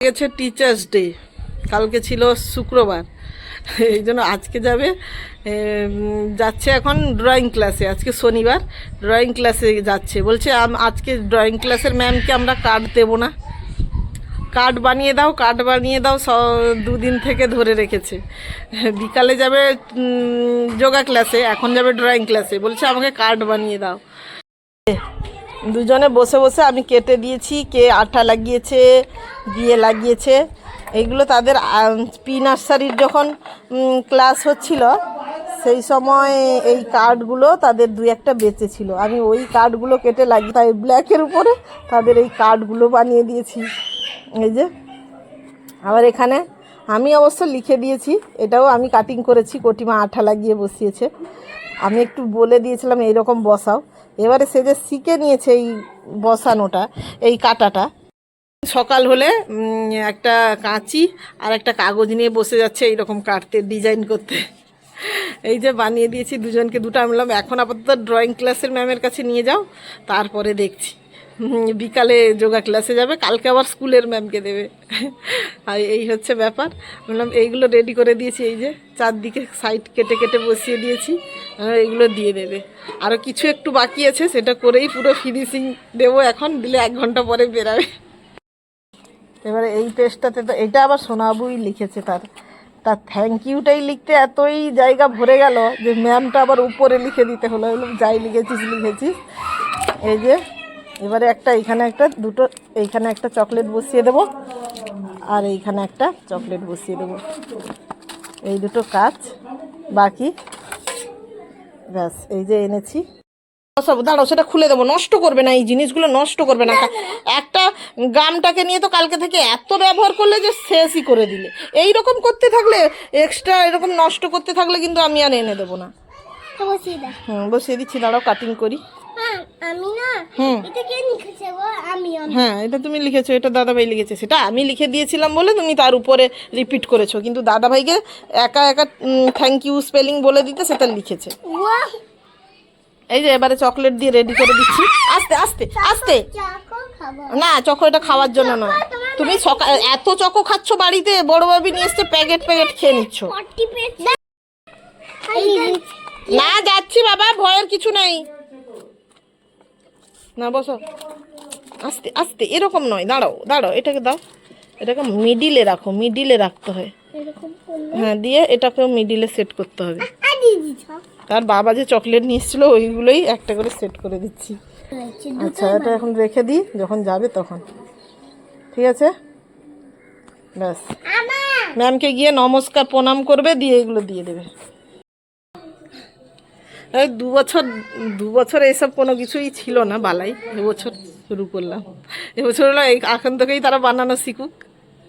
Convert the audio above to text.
গেছে teachers day কালকে ছিল শুক্রবার। এই জন্য আজকে যাবে যাচ্ছে এখন ড্রয়িং ক্লাসে আজকে শনিবার ড্রয়িং ক্লাসে যাচ্ছে। বলছে আজকে ড্রয়িং ক্লাসের ম্যামকে আমরা কার্ড দেবো না। কার্ড বানিয়ে দাও কার্ড বানিয়ে দাও, স দুদিন থেকে ধরে রেখেছে। বিকালে যাবে যোগা ক্লাসে এখন যাবে ড্রয়িং ক্লাসে বলছে, আমাকে কার্ড বানিয়ে দাও। দুজনে বসে বসে আমি কেটে দিয়েছি, কে আঠা লাগিয়েছে দিয়ে লাগিয়েছে। এইগুলো তাদের পি নার্সারির যখন ক্লাস হচ্ছিল, সেই সময় এই কার্ডগুলো তাদের দুই একটা বেঁচেছিল। আমি ওই কার্ডগুলো কেটে লাগিয়ে, তাই ব্ল্যাকের উপরে তাদের এই কার্ডগুলো বানিয়ে দিয়েছি। এই যে, আবার এখানে আমি অবশ্য লিখে দিয়েছি, এটাও আমি কাটিং করেছি, কটিমা আঠা লাগিয়ে বসিয়েছে। আমি একটু বলে দিয়েছিলাম, এইরকম বসাও। এবারে সে যে শিখে নিয়েছে এই বসানোটা, এই কাটাটা। সকাল হলে একটা কাঁচি আর একটা কাগজ নিয়ে বসে যাচ্ছে এইরকম কাটতে, ডিজাইন করতে। এই যে বানিয়ে দিয়েছি, দুজনকে দুটো আমি এখন আপাতত ড্রয়িং ক্লাসের ম্যামের কাছে নিয়ে যাও, তারপরে দেখছি। বিকালে যোগা ক্লাসে যাবে, কালকে আবার স্কুলের ম্যামকে দেবে। আর এই হচ্ছে ব্যাপার। বললাম, এইগুলো রেডি করে দিয়েছি, এই যে চারদিকে সাইড কেটে কেটে বসিয়ে দিয়েছি আর এইগুলো দিয়ে দেবে। আরও কিছু একটু বাকি আছে, সেটা করেই পুরো ফিনিশিং দেবো এখন, দিলে এক ঘণ্টা পরে বেরাবে। এবারে এই পেজটাতে তো, এটা আবার সোনাবুই লিখেছে তার। তার থ্যাংক ইউটাই লিখতে এতই জায়গা ভরে গেল যে ম্যামটা আবার উপরে লিখে দিতে হলো। যাই লিখেছিস লিখেছিস। এই যে এবারে একটা এইখানে একটা দুটো এইখানে একটা চকলেট বসিয়ে দেবো আর এইখানে একটা চকলেট বসিয়ে দেবো। এই দুটো কাজ বাকি। ব্যাস এই যে এনেছি। সব দাঁড়াও সেটা খুলে দেবো নষ্ট করবে না এই জিনিসগুলো নষ্ট করবে না। একটা গামটাকে নিয়ে তো কালকে থেকে এত ব্যবহার করলে যে শেষই করে দিলে। এই রকম করতে থাকলে এক্সট্রা এরকম নষ্ট করতে থাকলে কিন্তু আমি আর এনে দেবো না। হুম বসিয়ে দিচ্ছি দাঁড়াও কাটিং করি। আমি না এটা কে লিখেছে গো? আমি আমি। হ্যাঁ এটা তুমি লিখেছো এটা দাদাভাই লিখেছে। সেটা আমি লিখে দিয়েছিলাম বলে তুমি তার উপরে রিপিট করেছ কিন্তু দাদাভাইকে একা একা থ্যাংক ইউ স্পেলিং বলে দিতে সেটা লিখেছে। এই যে এবারে চকলেট দিয়ে রেডি করে দিচ্ছি। আস্তে আস্তে আস্তে। না চকো এটা খাওয়ার জন্য নয়। তুমি সকাল এত চকো খাচ্ছ বাড়িতে বড় ভাবি নিয়ে এসছে প্যাকেট প্যাকেট খেয়ে নিচ্ছ। না যাচ্ছি বাবা ভয়ের কিছু নেই। না বসো। আস্তে আস্তে এরকম নয় দাঁড়াও দাঁড়াও এটাকে দাও। এটাকে মিডিলে রাখো মিডিলে রাখতে হয়। হ্যাঁ দিয়ে এটাকেও মিডিলে সেট করতে হবে। তার বাবা যে চকলেট নিয়ে এসেছিল ওইগুলোই একটা করে সেট করে দিচ্ছি। আচ্ছা এটা এখন রেখে দিই যখন যাবে তখন। ঠিক আছে? ব্যাস। ম্যামকে গিয়ে নমস্কার প্রণাম করবে দিয়ে এগুলো দিয়ে দেবে। দু বছর দু বছর এইসব কোনো কিছুই ছিল না বালাই। এবছর শুরু করলাম। এবছর হলো এই এখন থেকেই তারা বানানো শিখুক।